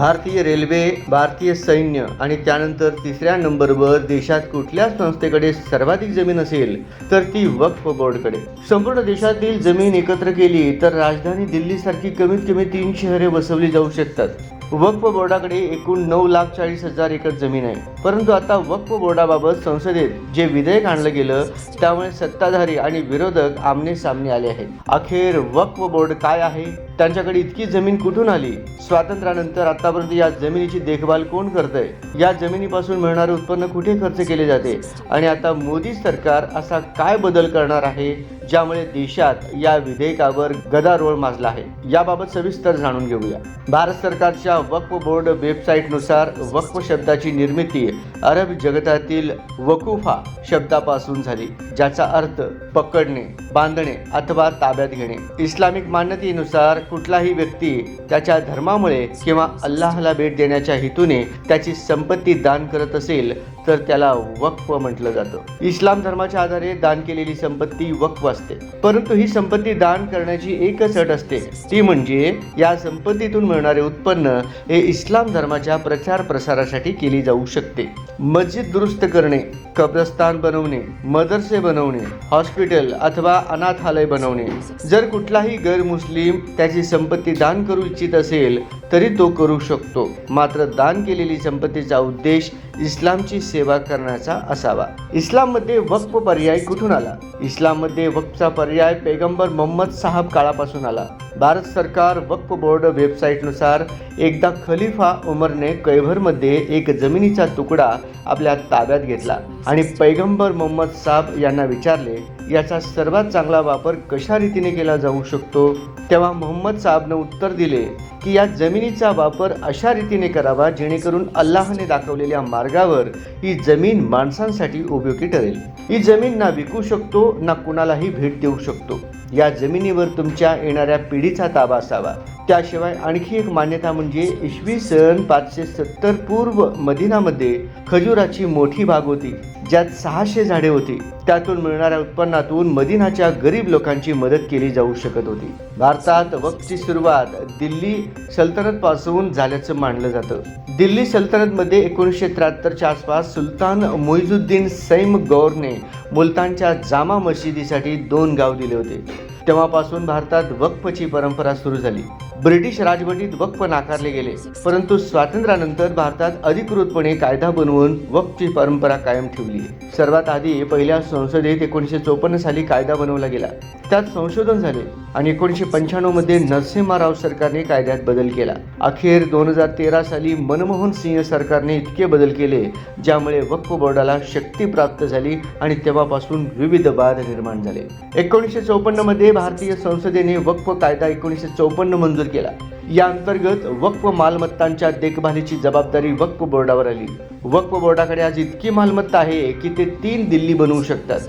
भारतीय रेल्वे भारतीय सैन्य आणि त्यानंतर तिसऱ्या नंबरवर देशात कुठल्या संस्थेकडे सर्वाधिक जमीन असेल तर ती वक्फ बोर्डकडे. संपूर्ण देशातील जमीन एकत्र केली तर राजधानी दिल्लीसारखी कमीत कमी तीन शहरे बसवली जाऊ शकतात. वक्फ बोर्डाकडे एकूण नऊ लाख चाळीस हजार एकर जमीन आहे. परंतु आता वक्फ बोर्डाबाबत संसदेत जे विधेयक आणलं गेलं त्यामुळे सत्ताधारी आणि विरोधक आमने सामने आले आहेत. अखेर वक्फ बोर्ड काय आहे? त्यांच्याकडे इतकी जमीन कुठून आली? स्वातंत्र्यानंतर आतापर्यंत या जमिनीची देखभाल कोण करतंय? या जमिनीपासून मिळणारे उत्पन्न कुठे खर्च केले जाते? आणि आता मोदी सरकार असा काय बदल करणार आहे? ज्यामुळे देशात या विधेयकावर गदारोळ माजला आहे. याबाबत सविस्तर जाणून घेऊया. भारत सरकारच्या वक्फ बोर्ड वेबसाईटनुसार वक्फ शब्दाची निर्मिती अरब जगतातील वकुफा शब्दापासून झाली ज्याचा अर्थ पकडणे बांधणे अथवा ताब्यात घेणे. इस्लामिक मान्यतेनुसार कुठलाही व्यक्ती त्याच्या धर्मामुळे किंवा अल्लाहला भेट देण्याच्या हेतूने त्याची संपत्ती दान करत असेल तर त्याला वक्फ म्हटलं जातं. इस्लाम धर्माच्या आधारे दान केलेली संपत्ती वक्फ असते. परंतु ही संपत्ती दान करण्याची एकच अट असते. ती म्हणजे या संपत्तीतून मिळणारे उत्पन्न हे इस्लाम धर्माच्या प्रचार प्रसारासाठी केली जाऊ शकते. मस्जिद दुरुस्त करणे कब्रस्तान बनवणे मदरसे बनवणे हॉस्पिटल अथवा अनाथालय बनवणे. जर कुठलाही गैरमुस्लिम त्याची संपत्ती दान करू इच्छित असेल तरी तो करू शकतो. मात्र दान केलेली संपत्तीचा उद्देश इस्लामची सेवा करण्याचा असावा. इस्लाममध्ये वक्फ पर्याय कुठून आला? इस्लाममध्ये वक्फचा पर्याय पैगंबर मोहम्मद साहब काळापासून आला. भारत सरकार वक्फ बोर्ड वेबसाईटनुसार एकदा खलिफा उमरने कैभरमध्ये एक जमिनीचा तुकडा आपल्या ताब्यात घेतला. आणि पैगंबर मोहम्मद साहब यांना विचारले याचा सर्वात चांगला वापर कशा रीतीने केला जाऊ शकतो? तेव्हा मोहम्मद साबनं उत्तर दिले की या जमिनीचा वापर अशा रीतीने करावा जेणेकरून अल्लाहने दाखवलेल्या मार्गावर ही जमीन माणसांसाठी उपयोगी ठरेल. ही जमीन ना विकू शकतो ना कुणालाही भेट देऊ शकतो. या जमिनीवर तुमच्या येणाऱ्या पिढीचा ताबा असावा. त्याशिवाय आणखी एक मान्यता म्हणजे इसवी सन पाचशे सत्तर पूर्व मदिनामध्ये खजुराची मोठी बाग होती ज्यात सहाशे झाडे होती. त्यातून मिळणाऱ्या उत्पन्नातून मदिनाच्या गरीब लोकांची मदत केली जाऊ शकत होती. भारतात वक्फची सुरुवात दिल्ली सल्तनत पासून झाल्याचं मानलं जातं. दिल्ली सल्तनतमध्ये एकोणीसशे त्र्याहत्तरच्या आसपास सुलतान मोहिजुद्दीन सैम गौरने मुलतानच्या जामा मशिदीसाठी दोन गाव दिले होते. तेव्हापासून भारतात वक्फची परंपरा सुरू झाली. ब्रिटिश राजवटीत वक्फ नाकारले गेले. परंतु स्वातंत्र्यानंतर भारतात अधिकृतपणे कायदा बनवून वक्फची परंपरा कायम ठेवली सर्वात आधी पहिल्या संसदेत एकोणीसशे चौपन्न साली कायदा बनवला गेला. त्यात संशोधन झाले आणि एकोणीसशे पंच्याण्णवमध्ये नरसिंहराव सरकारने कायद्यात बदल केला. अखेर दोन हजार तेरा साली मनमोहन सिंह सरकारने इतके बदल केले ज्यामुळे वक्फ बोर्डाला शक्ती प्राप्त झाली आणि तेव्हापासून विविध वाद निर्माण झाले. एकोणीसशे चौपन्नमध्ये भारतीय संसदेने वक्फ कायदा एकोणीसशे चौपन्न मंजूर केला या अंतर्गत वक्फ मालमत्तांच्या देखभालीची जबाबदारी वक्फ बोर्डावर आली. वक्फ बोर्डाकडे आज इतकी मालमत्ता आहे की ते तीन दिल्ली बनवू शकतात.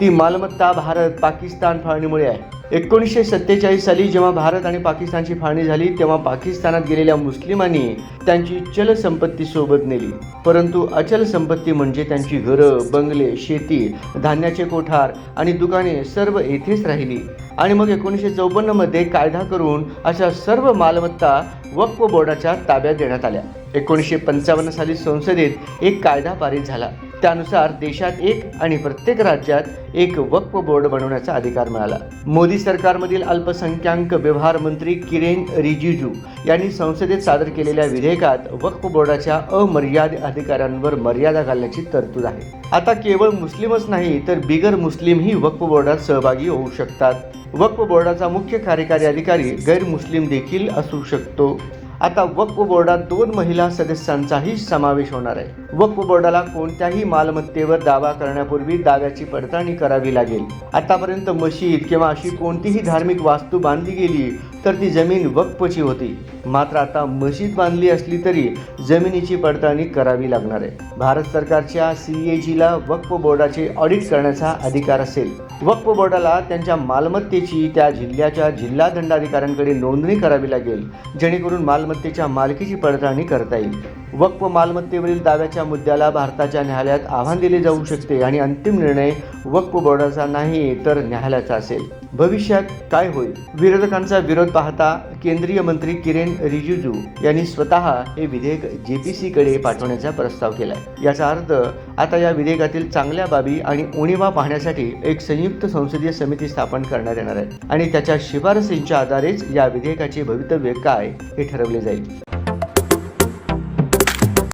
ती मालमत्ता भारत पाकिस्तान फाळणीमुळे आहे. एकोणीसशे सत्तेचाळीस साली जेव्हा भारत आणि पाकिस्तानची फाळणी झाली तेव्हा पाकिस्तानात गेलेल्या मुस्लिमांनी त्यांची चल संपत्ती सोबत नेली. परंतु अचल संपत्ती म्हणजे त्यांची घरं बंगले शेती धान्याचे कोठार आणि दुकाने सर्व येथेच राहिली. आणि मग एकोणीसशे चौपन्नमध्ये कायदा करून अशा सर्व मालमत्ता वक्फ बोर्डाच्या ताब्यात देण्यात आल्या. एकोणीसशे पंचावन्न साली संसदेत एक कायदा पारित झाला. त्यानुसार देशात एक आणि प्रत्येक राज्यात एक वक्फ बोर्ड बनवण्याचा अधिकार मिळाला. मोदी सरकारमधील अल्पसंख्याक व्यवहार मंत्री किरेन रिजिजू यांनी संसदेत सादर केलेल्या विधेयकात वक्फ बोर्डाच्या अमर्यादित अधिकारांवर मर्यादा घालण्याची तरतूद आहे. आता केवळ मुस्लिमच नाही तर बिगर मुस्लिमही वक्फ बोर्डात सहभागी होऊ शकतात. वक्फ बोर्डाचा मुख्य कार्यकारी अधिकारी गैरमुस्लिम देखील असू शकतो. आता वक्फ बोर्डात दोन महिला सदस्यांचाही समावेश होणार आहे. वक्फ बोर्डाला कोणत्याही मालमत्तेवर दावा करण्यापूर्वी दाव्याची पडताळणी करावी लागेल. आतापर्यंत मशीद किंवा अशी कोणतीही धार्मिक वास्तू बांधली गेली तर ती जमीन वक्फची होती. मात्र आता मशीद बांधली असली तरी जमिनीची पडताळणी करावी लागणार आहे. भारत सरकारच्या सी ए जीला वक्फ बोर्डाचे ऑडिट करण्याचा अधिकार असेल. वक्फ बोर्डाला त्यांच्या मालमत्तेची त्या जिल्ह्याच्या जिल्हा दंडाधिकाऱ्यांकडे नोंदणी करावी लागेल जेणेकरून मालमत्तेच्या मालकीची पडताळणी करता येईल. वक्फ मालमत्तेवरील दाव्याच्या मुद्द्याला भारताच्या न्यायालयात आव्हान दिले जाऊ शकते आणि अंतिम निर्णय वक्फ बोर्डाचा नाही तर न्यायालयाचा असेल. भविष्यात काय होईल? विरोधकांचा विरोध पाहता केंद्रीय मंत्री किरेन रिजिजू यांनी स्वतः हे विधेयक जेपीसीकडे पाठवण्याचा प्रस्ताव केलाय. याचा अर्थ आता या विधेयकातील चांगल्या बाबी आणि उणीवा पाहण्यासाठी एक संयुक्त संसदीय समिती स्थापन करण्यात येणार आहे आणि त्याच्या शिफारसींच्या आधारेच या विधेयकाचे भवितव्य काय हे ठरवले जाईल.